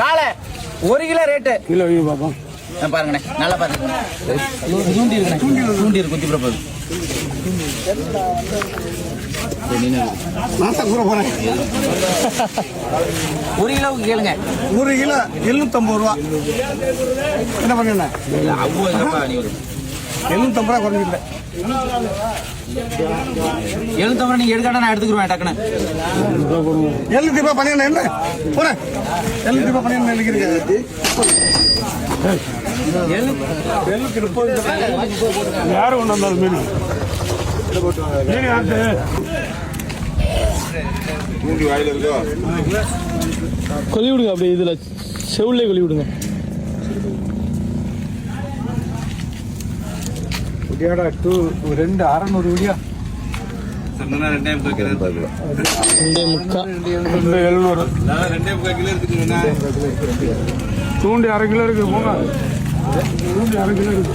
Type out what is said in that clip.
காலை ஒரு kilo rate. Kilo வைங்க பார்ப்போம் பாருங்கண்ணே நல்லா பாருங்க. தூண்டி இருக்குண்ணே தூண்டி இருக்கு குத்தி போறேன். ஒரு கிலோவுக்கு கேளுங்க. ஒரு கிலோ எழுநூத்தம்பது ரூபா. என்ன பண்ண எழுநூத்தம்பது ரூபா குறைஞ்சிருந்தேன் எழுநூத்தம்பது நீங்க எடுக்காட்டா நான் எடுத்துக்கிறேன் டக்குன்னு. எழுநூத்தி ரூபா பண்ணிருந்தேன் என்ன? போறேன் எழுநூத்தி ரூபா பண்ணிருந்தேன் நினைக்கிறீங்க யாரும் கொண்டு வந்தாலும் மீன்? மீன் ஆட்டு கொலி விடுங்க அப்படியே இதுல செவுள்ளே கொலி விடுங்க. குடியாடா டூ ரெண்டு அறநூறு எழுநூறு. தூண்டி அரை கிலோ இருக்கு போங்க. தூண்டி அரை கிலோ இருக்கு